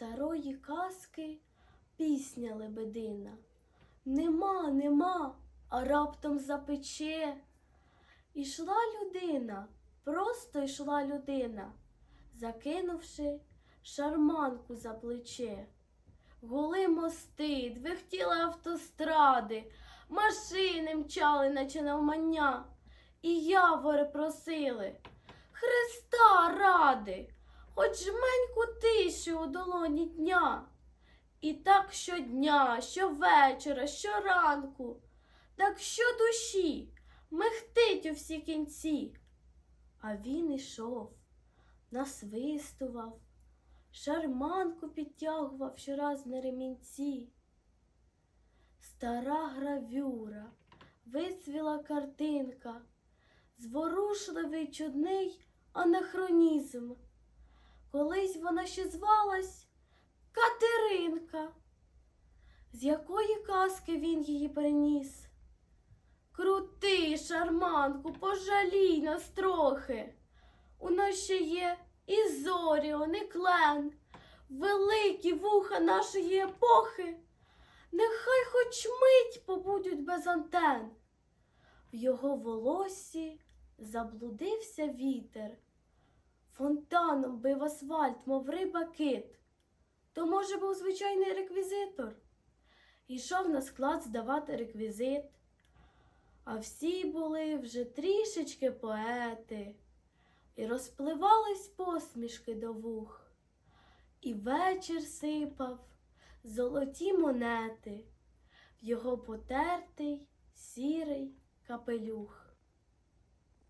старої казки пісня лебедина. Нема, нема, а раптом запече. Ішла людина, просто йшла людина, закинувши шарманку за плече. Гули мости, двихтіли автостради, машини мчали, наче навмання, і явори просили Христа ради, хоч жменьку тиші у долоні дня. І так щодня, щовечора, щоранку, так щодуші мехтить у всі кінці. А він ішов, насвистував, шарманку підтягував щораз на ремінці. Стара гравюра, вицвіла картинка, зворушливий чудний анахронізм. Колись вона ще звалась Катеринка. З якої казки він її переніс? Крути, шарманку, пожалій нас трохи. У нас ще є і Зоріон, і Клен, великі вуха нашої епохи. Нехай хоч мить побудуть без антен. В його волоссі заблудився вітер. Фонтаном бив асфальт, мов риба кит. То, може, був звичайний реквізитор. Йшов на склад здавати реквізит. А всі були вже трішечки поети, і розпливались посмішки до вух, і вечір сипав золоті монети в його потертий сірий капелюх.